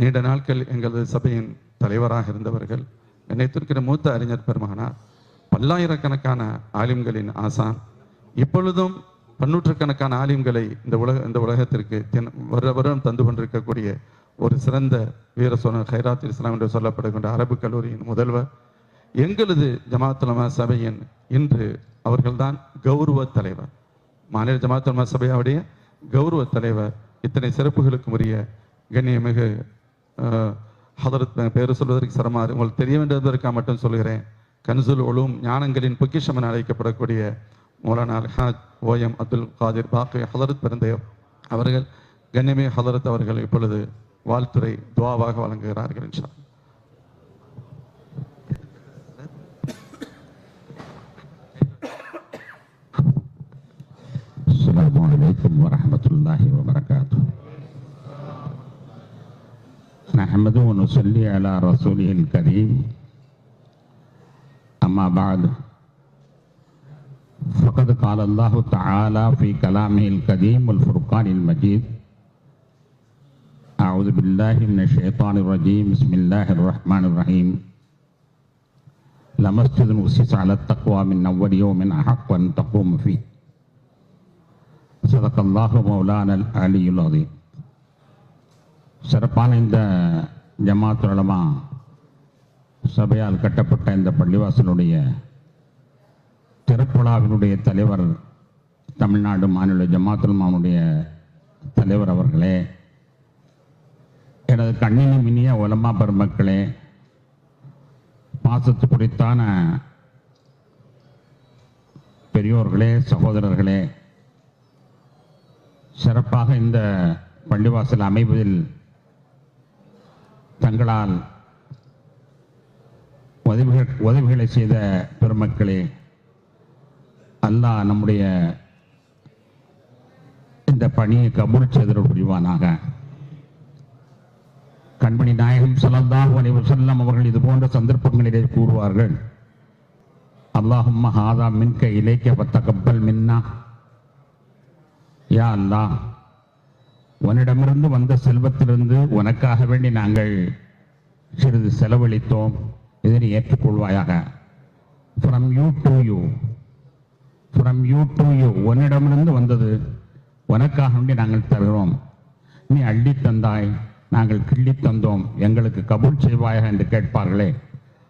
நீண்ட நாட்கள் எங்களது சபையின் தலைவராக இருந்தவர்கள் என்னை நினைத்திருக்கிற மூத்த அறிஞர் பெருமகனார் பல்லாயிரக்கணக்கான ஆலிம்களின் ஆசான் இப்பொழுதும் பன்னூற்றுக்கணக்கான ஆலிம்களை இந்த உலக இந்த உலகத்திற்கு தின- வருட வருடம் தந்து கொண்டிருக்கக்கூடிய ஒரு சிறந்த வீர சொன்ன ஹைராத் இஸ்லாம் என்று சொல்லப்படுகின்ற அரபு கல்லூரியின் முதல்வர் எங்களது ஜமாத்துலமா சபையின் இன்று அவர்கள்தான் கௌரவ தலைவர். மாநில ஜமாத்துலமா சபையாவுடைய கௌரவ தலைவர். இத்தனை சிறப்புகளுக்கும் உரிய கண்ணியமிகு ஹதரத் பேர் சொல்வதற்கு சிரமாறு உங்களுக்கு தெரிய வேண்டியதற்காக மட்டும் சொல்கிறேன் கன்சுல் ஒழும் ஞானங்களின் பொக்கிஷம் என அழைக்கப்படக்கூடிய மௌலானா அல்ஹாஜ் ஓஎம் அப்துல் காதிர் பாக்கி ஹதரத் பிறந்தையர் அவர்கள் கண்ணியமே ஹதரத் அவர்கள் இப்பொழுது வாழ்த்துறை துவாவாக வழங்குகிறார்கள் என்றார் نحمده ونصلي على رسوله الكريم. أما بعد فقد قال الله تعالى في كلامه القديم والفرقان المجيد أعوذ بالله من الشيطان الرجيم. بسم الله الرحمن الرحيم. لمسجد أسس على التقوى من أول يوم أحق أن تقوم فيه. صدق الله مولانا العلي العظيم. சிறப்பான இந்த ஜமாத்துலமா சபையால் கட்டப்பட்ட இந்த பள்ளிவாசலுடைய திருப்புழாவினுடைய தலைவர் தமிழ்நாடு மாநில ஜமாத்துலமாவுடைய தலைவர் அவர்களே எனது கண்ணினும் இனிய உலமா பெருமக்களே பாசத்து குறித்தான பெரியோர்களே சகோதரர்களே சிறப்பாக இந்த பள்ளிவாசல் அமைவதில் தங்களால் உதவிகள் உதவிகளை செய்த பெருமக்களே அல்லாஹ் நம்முடைய இந்த பணியை கபூல் செய்தல் புரிவானாக. கண்மணி நாயகம் ஸல்லல்லாஹு அலைஹி வஸல்லம் அவர்கள் இது போன்ற சந்தர்ப்பங்களிலே கூறுவார்கள் அல்லாஹும்ம ஹாதா மின்க இலைக்க வத்தகப்பல் மின்னா. யா அல்லாஹ் உன்னிடமிருந்து வந்த செல்வத்திலிருந்து உனக்காக வேண்டி நாங்கள் சிறிது செலவழித்தோம். இதனை ஏற்றுக்கொள்வாயாக. From you to you from you to you உன்னிடமிருந்து வந்தது உனக்காக வேண்டி நாங்கள் தருகிறோம். நீ அள்ளி தந்தாய். நாங்கள் கிள்ளி தந்தோம். எங்களுக்கு கபூல் செய்வாயாக என்று கேட்பார்களே.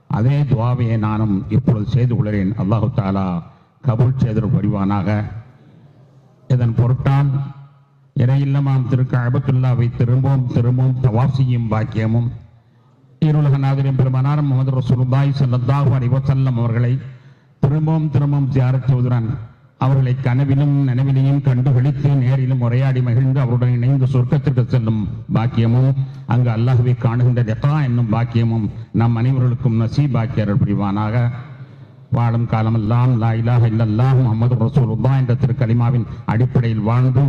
அதே துவாவையை நானும் இப்பொழுது செய்து கொள்கிறேன். அல்லாஹு தாலா கபூல் செய்தல் வடிவானாக இதன் பொருட்டான் இறையில்லமாம் திருக்கு அபத்துல்லாவை திரும்பவும் திரும்பவும் தவாப் செய்யும் பாக்கியமும். ஈருலக நாதிரியம் பெருமனார் முகமது ரசூலுல்லாஹி ஸல்லல்லாஹு அலைஹி அவர்களை திரும்பவும் திரும்பவும் தியாரச் செய்வதுடன் அவர்களை கனவிலும் நனவிலையும் கண்டு விழித்து நேரிலும் உரையாடி மகிழ்ந்து அவருடன் இணைந்து சொர்க்கத்திற்கு செல்லும் பாக்கியமும் அங்கு அல்லாஹுவை காணுகின்ற லெகா என்னும் பாக்கியமும் நம் அனைவர்களுக்கும் பாக்கியர் புரிவானாக வாழும் காலமெல்லாம் லாயிலாக இல்லல்லாம் இல்லல்லாஹ் ரசூலுல்லா என்ற திருக்கலிமாவின் அடிப்படையில் வாழ்ந்து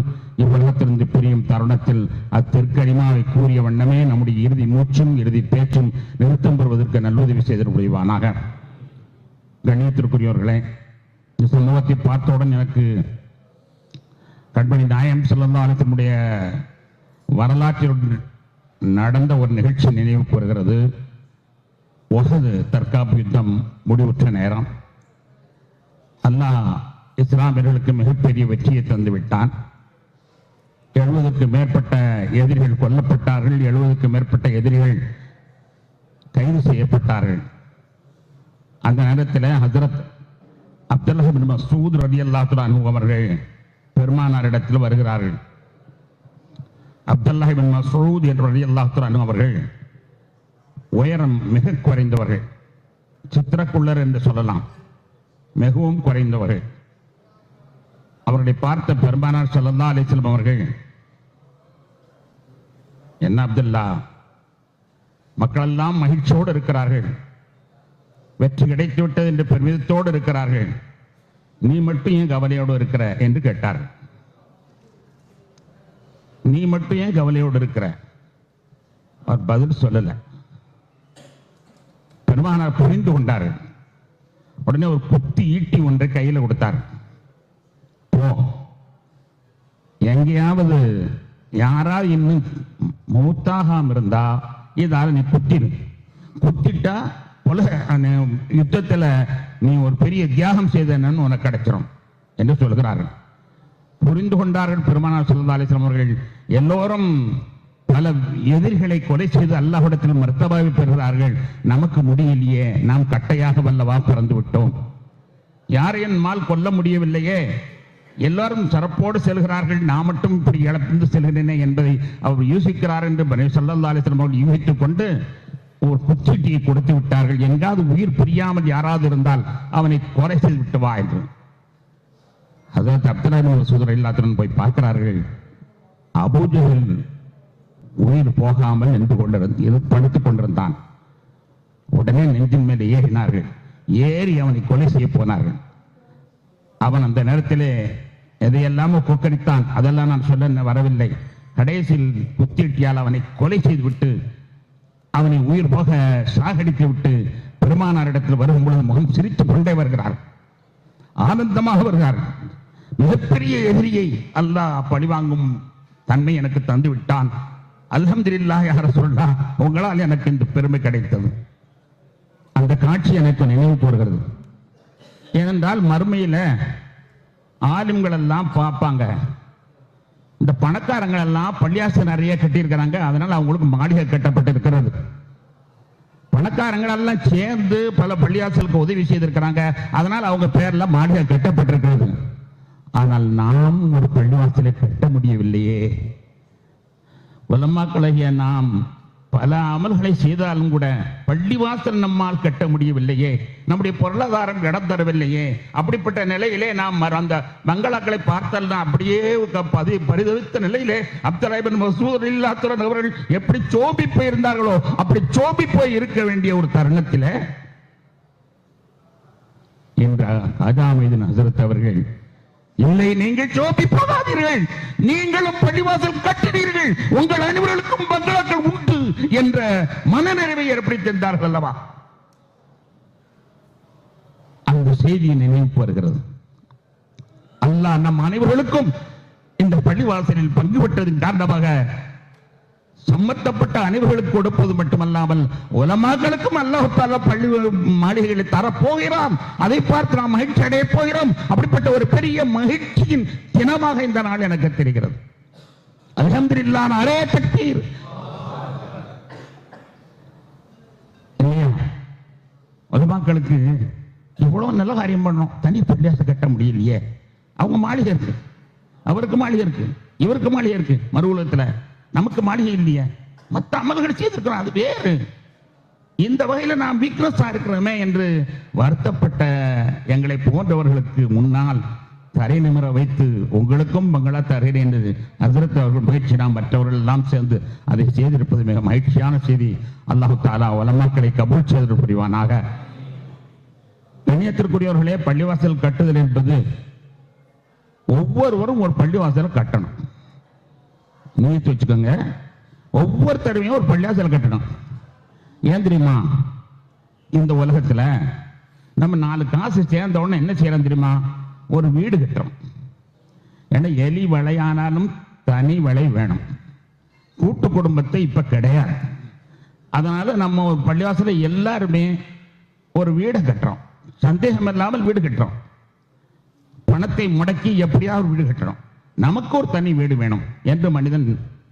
இவ்வுலகத்திலிருந்து பிரியும் தருணத்தில் அத்திருக்கலிமாவை கூறிய வண்ணமே நம்முடைய இறுதி மூச்சும் இறுதி பேச்சும் நிறுத்தம் பெறுவதற்கு நல்லுதவி செய்து புரிவானாக கண்ணியத்திற்குரியவர்களே இந்த சம்பவத்தை பார்த்தவுடன் எனக்கு கண்மணி நாயம் செல்லந்தாலத்தினுடைய வரலாற்றில் நடந்த ஒரு நிகழ்ச்சி நினைவுக்கு வருகிறது. ஒசது தற்காப்பு யுத்தம் முடிவுற்ற நேரம். அல்லாஹ் இஸ்லாமியர்களுக்கு மிகப்பெரிய வெற்றியை தந்துவிட்டான். எழுபதுக்கு மேற்பட்ட எதிரிகள் கொல்லப்பட்டார்கள் எழுபதுக்கு மேற்பட்ட எதிரிகள் கைது செய்யப்பட்டார்கள். அந்த நேரத்தில் ஹஜரத் அப்துல்லா மசூத் ரதி அல்லாத்துலான் அவர்கள் பெருமானாரிடத்தில் வருகிறார்கள். அப்துல்லாஹிபின் மசூத் என்று ரதி அல்லாத்துலான் அவர்கள் உயரம் மிக குறைந்தவர்கள். சித்திரக்குள்ளர் என்று சொல்லலாம். மிகவும் குறைந்தவர்கள். அவர்களை பார்த்த பெருமானார் ஸல்லல்லாஹு அலைஹி அவர்கள் என்ன அப்துல்லா மக்களெல்லாம் மகிழ்ச்சியோடு இருக்கிறார்கள். வெற்றி கிடைத்து விட்டது என்று பெருமிதத்தோடு இருக்கிறார்கள். நீ மட்டும் ஏன் கவலையோடு இருக்கிற? என்று கேட்டார். நீ மட்டும் ஏன் கவலையோடு இருக்கிற? அவர் பதில் சொல்லலை. பெருமானார் புரிந்து கொண்டார். உடனே ஒரு குத்தி ஈட்டி ஒன்றை கையில் கொடுத்தார். போ. எங்கேயாவது யாராவது இன்னும் மூத்தாகாம இருந்தா இதால நீ குத்திடு குத்திட்டா உலக யுத்தத்தில் யுத்தத்துல நீ ஒரு பெரிய தியாகம் செய்தன்னு உனக்கு கிடைச்சிரும் என்று சொல்கிறார்கள் புரிந்து கொண்டார்கள் பெருமானார் ஸல்லல்லாஹு அலைஹி அவர்கள். எல்லோரும் பல எதிரிகளை கொலை செய்து அல்லாஹ்விடத்தில் மர்த்தபாவை பெறுகிறார்கள். நமக்கு முடியலையே. நாம் கட்டையாக வல்லவா பிறந்து விட்டோம். யாரையும் மால் கொல்ல முடியவில்லையே? எல்லாரும் சிறப்போடு செல்கிறார்கள். நான் மட்டும் இப்படி இழந்து செல்கிறேனே என்பதை அவர் யோசிக்கிறார் என்று பனி ஸல்லல்லாஹு அவர்கள் யூகித்துக் கொண்டு ஒரு குச்சீட்டியை கொடுத்து விட்டார்கள். எங்காவது உயிர் பிரியாமல் யாராவது இருந்தால் அவனை கொலை செய்து விட்டு வா என்று. அதாவது அப்துல்லாஹின் சூதர் எல்லாத்துடன் போய் பார்க்கிறார்கள். அபூஜகன் உயிர் போகாமல் நின்று கொண்டிருந்து படுத்துக் கொண்டிருந்தான். உடனே நெஞ்சின் மேலே ஏறினார்கள். ஏறி அவனை கொலை செய்ய போனார்கள். அவன் அந்த நேரத்திலே எதையெல்லாமோ கொக்கரித்தான் அதெல்லாம் நான் சொல்ல வரவில்லை. கடைசியில் குத்தீட்டியால் அவனை கொலை செய்துவிட்டு அவனை உயிர் போக சாகடித்து விட்டு பெருமானாரிடத்தில் வரும் பொழுது முகம் சிரித்துக் கொண்டே வருகிறார். ஆனந்தமாக வருகிறார். மிகப்பெரிய எதிரியை அல்லாஹ் பழிவாங்கும் தன்மை எனக்கு தந்து விட்டான் அல்ஹம்துலில்லாஹ் யார சொல்லா உங்களால் எனக்கு இந்த பெருமை கிடைத்தது. அந்த காட்சி எனக்கு நினைவு போடுகிறது ஏனென்றால் மறுமையில ஆலிம்கள் எல்லாம் பார்ப்பாங்க. இந்த பணக்காரங்க எல்லாம் பள்ளியாசு நிறைய கட்டியிருக்கிறாங்க. அதனால அவங்களுக்கு மாளிகை கட்டப்பட்டு இருக்கிறது பணக்காரங்கள் எல்லாம் சேர்ந்து பல பள்ளியாசலுக்கு உதவி செய்திருக்கிறாங்க. அதனால் அவங்க பேர்ல மாளிகை கட்டப்பட்டிருக்கிறது. ஆனால் நாம் ஒரு பள்ளிவாசலை கட்ட முடியவில்லையே. உலமாக்களாகிய நாம் பல அமல்களை செய்தாலும் கூட பள்ளிவாசல் நம்மால் கட்ட முடியவில்லையே. நம்முடைய பொருளாதாரம் இடம் தரவில்லையே. அப்படிப்பட்ட நிலையிலே நாம் அந்த அந்த பார்த்தால் தான் அப்படியே க- பதி பரிதவித்த நிலையிலே அப்துல்லாஹிபின் மசூத் இல்லாத்துடன் அவர்கள் எப்படி சோபி போய் இருந்தார்களோ அப்படி சோபி போய் இருக்க வேண்டிய ஒரு தருணத்தில் என்ற அஜாமீதின் ஹசரத் அவர்கள் இல்லை நீங்கள் சோப்பி போகாதீர்கள் நீங்களும் பள்ளிவாசல் கட்டினீர்கள். உங்கள் அனைவர்களுக்கும் பங்களாக்கள் உண்டு என்ற மனநிறைவை ஏற்படுத்தி தந்தார்கள் அல்லவா? அந்த செய்தியை நினைவு வருகிறது அல்லாஹ் நம் அனைவர்களுக்கும் இந்த பள்ளிவாசலில் பங்கு பெற்றதன் காரணமாக சம்பந்தப்பட்ட அனைவர்களுக்கு கொடுப்பது மட்டுமல்லாமல் உலமாக்களுக்கும் அல்லாஹால பள்ளி மாளிகைகளை தரப்போகிறான். அதை பார்த்து நாம் மகிழ்ச்சி அடைய போகிறோம். அப்படிப்பட்ட ஒரு பெரிய மகிழ்ச்சியின் தினமாக இந்த நாள் எனக்கு தெரிகிறது. அல்ஹம்துலில்லாஹ் அரே தக்தீர் உலமாக்களுக்கு இவ்வளவு நல்ல காரியம் பண்ணோம் தனி பள்ளியாசை கட்ட முடியலையே. அவங்க மாளிகை இருக்கு. அவருக்கு மாளிகை இருக்கு. இவருக்கு மாளிகை இருக்கு. மறு உலகத்துல நமக்கு மாளிகை இல்லையே. மற்ற அமல்களை செய்திருக்கிறோம் அது வேறு. இந்த வகையில நாம் வீக்னஸா இருக்கிறோமே என்று வருத்தப்பட்ட எங்களை போன்றவர்களுக்கு முன்னால் தரை நிமிர வைத்து உங்களுக்கும் பங்களா தருகிறேன் என்று ஹசரத் அவர்கள் முயற்சி நாம் மற்றவர்கள் எல்லாம் சேர்ந்து அதை செய்திருப்பது மிக மகிழ்ச்சியான செய்தி. அல்லாஹு தாலா வளமாக்களை கபூல் செய்து புரிவானாக. கண்ணியத்திற்குரியவர்களே பள்ளிவாசல் கட்டுதல் என்பது ஒவ்வொருவரும் ஒரு பள்ளிவாசல் கட்டணும். முயற்சி வச்சுக்கோங்க ஒவ்வொரு தடவையும் ஒரு பள்ளியாசல் கட்டணும். ஏன் தெரியுமா? இந்த உலகத்துல நம்ம நாலு காசு சேர்ந்த உடனே என்ன செய்யறோம் தெரியுமா? ஒரு வீடு கட்டுறோம். ஏன்னா எலி வளையானாலும் தனி வளை வேணும். கூட்டு குடும்பத்தை இப்ப கிடையாது. அதனால நம்ம பள்ளிவாசல எல்லாருமே ஒரு வீடை கட்டுறோம். சந்தேகம் இல்லாமல் வீடு கட்டுறோம். பணத்தை முடக்கி எப்படியாவது வீடு கட்டுறோம். நமக்கு ஒரு தனி வீடு வேணும் என்று மனிதன்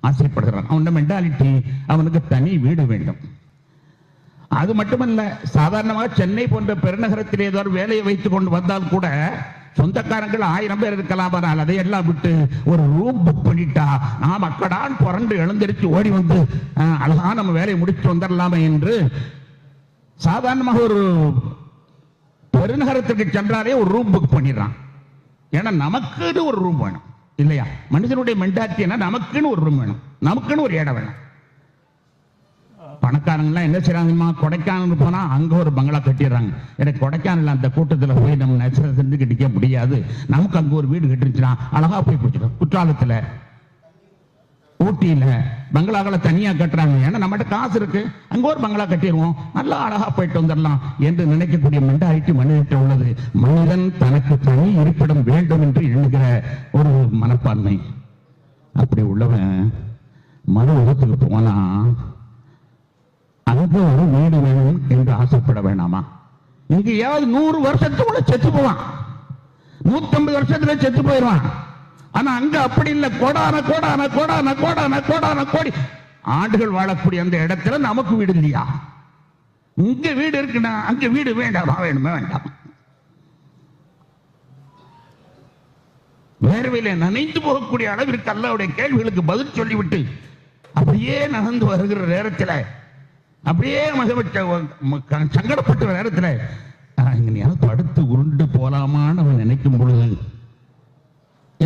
ஆசைப்படுகிறான். அவனோட மென்டாலிட்டி அவனுக்கு தனி வீடு வேண்டும். அது மட்டுமல்ல சாதாரணமாக சென்னை போன்ற பெருநகரத்தில் ஏதோ ஒரு வேலையை வைத்துக் கொண்டு வந்தால் கூட சொந்தக்காரங்கள் ஆயிரம் பேர் இருக்கலாம். ஆனால் அதையெல்லாம் விட்டு ஒரு ரூம் புக் பண்ணிட்டா நாம் அக்கடான் புரண்டு எழுந்திருச்சு ஓடி வந்து அழகா நம்ம வேலையை முடிச்சு வந்துடலாமே என்று சாதாரணமாக ஒரு பெருநகரத்துக்கு சென்றாலே ஒரு ரூம் புக் பண்ணிடுறான். ஏன்னா நமக்கு ஒரு ரூம் வேணும். இல்லையா? மனிதனுடைய மென்டாலிட்டி என்ன நமக்குன்னு ஒரு ரூம் வேணும். நமக்குன்னு ஒரு இடம் வேணும். பணக்காரங்களாம் என்ன செய்யறாங்கம்மா கொடைக்கானல் போனா அங்க ஒரு பங்களா கட்டிடுறாங்க. எனக்கு கொடைக்கானல் அந்த கூட்டத்துல போய் நம்ம நேச்சுரல் செஞ்சு கட்டிக்க முடியாது. நமக்கு அங்க ஒரு வீடு கட்டிருச்சுன்னா அழகா போய் பிடிச்சிடும். குற்றாலத்துல ஊட்டியில பங்களாக்களை தனியா கட்டுறாங்க. ஏன்னா நம்மகிட்ட காசு இருக்கு. அங்க ஒரு பங்களா கட்டிடுவோம். நல்லா அழகா போயிட்டு வந்துடலாம் என்று நினைக்கக்கூடிய மென்டாலிட்டி மனிதர்கிட்ட உள்ளது. மனிதன் தனக்கு தனி இருப்பிடம் வேண்டும் என்று எண்ணுகிற ஒரு மனப்பான்மை. அப்படி உள்ளவன் மறு உலகத்துக்கு போனா அங்க ஒரு வீடு வேணும் என்று ஆசைப்பட வேணாமா? எங்கேயாவது நூறு வருஷத்துக்குள்ள செத்து போவான். நூத்தம்பது வருஷத்துல செத்து போயிடுவான். ஆனா அங்க அப்படி இல்ல. கோடான கோடான கோடான கோடான கோடான கோடி. ஆண்டுகள் வாழக்கூடிய அந்த இடத்துல நமக்கு வீடு இல்லையா? இங்க வீடு இருக்குன்னா அங்க வீடு வேண்டாமா? வேணுமே? வேண்டாம்? வேர்வையில நனைந்து போகக்கூடிய அளவிற்கு அல்லாவுடைய கேள்விகளுக்கு பதில் சொல்லிவிட்டு அப்படியே நகர்ந்து வருகிற நேரத்துல அப்படியே மகிழ்ச்சி சங்கடப்பட்ட நேரத்தில் படுத்து உருண்டு போலாமான்னு அவன் நினைக்கும் பொழுது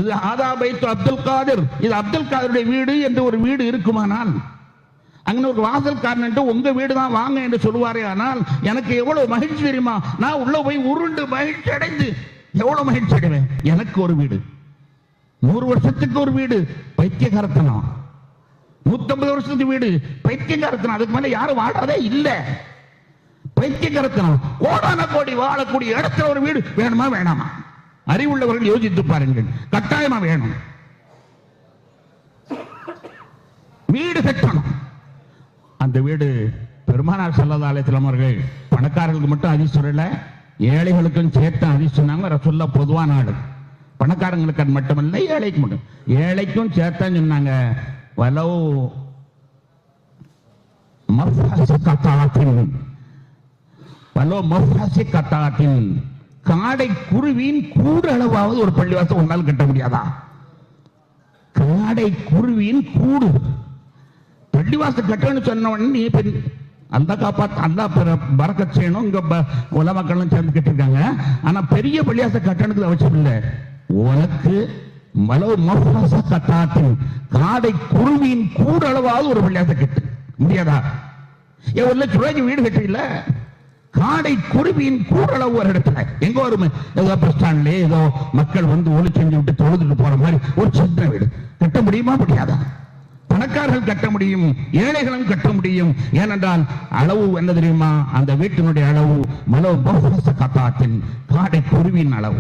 இது ஆதா பைத்து அப்துல் காதிர். இது அப்துல் காதருடைய வீடு என்று ஒரு வீடு இருக்குமானால்? அங்கே ஒரு வாசல்காரன் உங்க வீடு தான் வாங்க என்று சொல்லுவாரே ஆனால் எனக்கு எவ்வளவு மகிழ்ச்சி தெரியுமா? நான் உள்ள போய் உருண்டு மகிழ்ச்சி அடைந்து எவ்வளவு மகிழ்ச்சி அடைவேன்? எனக்கு ஒரு வீடு. நூறு வருஷத்துக்கு ஒரு வீடு. பைத்தியகாரத்தனம். நூத்தம்பது வருஷத்துக்கு வீடு. பைத்தியகாரத்தனம். அதுக்கு மேல யாரும் வாழாதே இல்ல. பைத்தியகாரத்தனம். கோடான கோடி வாழக்கூடிய இடத்துல ஒரு வீடு. வேணுமா வேணாமா? அறிவுள்ளவர்கள் யோசித்து பாருங்கள். கட்டாயமா வேணும். வீடு கட்டணும் அந்த வீடு பெருமானார் செல்லதாலயத்தில் அலிஸ்லாம் அவர்கள் பணக்காரர்களுக்கு மட்டும் அதி சொல்லல ஏழைகளுக்கும் சேர்த்து அதி சொன்னாங்க. ரசுல்லா பொதுவான நாடு. பணக்காரங்களுக்கு அது மட்டுமல்ல ஏழைக்கு மட்டும். ஏழைக்கும் சேர்த்தான்னு சொன்னாங்க. வலவு மஃபாசி கத்தாத்தின். வலோ மஃபாசி கத்தாத்தின். காடை குருவின் கூடு அளவாவது ஒரு பள்ளிவாசம் உன்னால் கட்ட முடியாதா? காடை குருவியின் கூடு. பள்ளிவாச கட்டணும்னு சொன்ன உடனே நீ பெரிய அந்த காப்பாத்து அந்த பறக்கத் செய்யணும் இங்க ப- உலமக்கள்லாம் சேர்ந்து கட்டிருக்காங்க ஆனா பெரிய பள்ளிவாச கட்டணத்துல அவசியம் இல்லை. உனக்கு மலவு மஃபாச கட்டாத்தின் காடை குருவியின் கூட அளவாவது ஒரு பள்ளிவாச கட்டு. முடியாதா? ஏன் ஒரு லட்சம் ரூபாய்க்கு வீடு கட்டல காடை குருவியின் கூடளவு ஒரு இடத்துல எங்க ஒரு ஏதோ பஸ் ஸ்டாண்ட்ல ஏதோ மக்கள் வந்து ஒளி செஞ்சு விட்டு தொழுதுட்டு போற மாதிரி ஒரு சின்ன வீடு. கட்ட முடியுமா முடியாதா? பணக்காரர்கள் கட்ட முடியும் ஏழைகளும் கட்ட முடியும். ஏனென்றால் அளவு என்ன தெரியுமா? அந்த வீட்டினுடைய அளவு மலோ பஃபச கத்தாத்தின் காடை குருவியின் அளவு.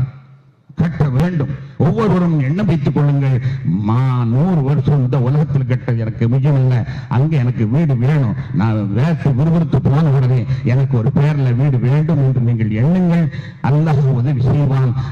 கட்ட வேண்டும். ஒவ்வொருவரும் எண்ணம் வைத்துக் கொள்ளுங்கள். மா நூறு வருஷம் இந்த உலகத்தில் கட்ட எனக்கு மிச்சம் இல்லை. அங்க எனக்கு வீடு வேணும். நான் வேட்டு விறுவிறுத்து போன உடனே எனக்கு ஒரு பேர்ல வீடு வேண்டும் என்று நீங்கள் எண்ணுங்கள். அல்லாஹ் உதவி செய்ய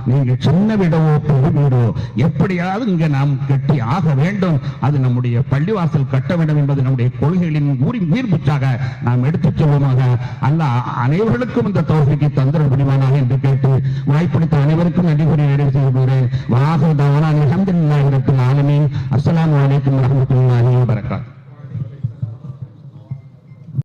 நீங்கள் சின்ன வீடோ பெரு வீடோ எப்படியாவது இங்க நாம் கட்டி ஆக வேண்டும். அது நம்முடைய பள்ளிவாசல் கட்ட வேண்டும் என்பது நம்முடைய கொள்கைகளின் ஊரி உயிர்ப்புச்சாக நாம் எடுத்துச் சொல்வோமாக அல்ல அனைவர்களுக்கும் இந்த தோல்விக்கு தந்திர முடிவானாக என்று கேட்டு வாய்ப்பளித்த அனைவருக்கும் நன்றி கூறி நிறைவு செய்கிறேன் வாக தானா அலமதுல்லாஹி ரப்பில் ஆலமீன். அஸ்ஸலாமு அலைக்கும் வரஹ்மத்துல்லாஹி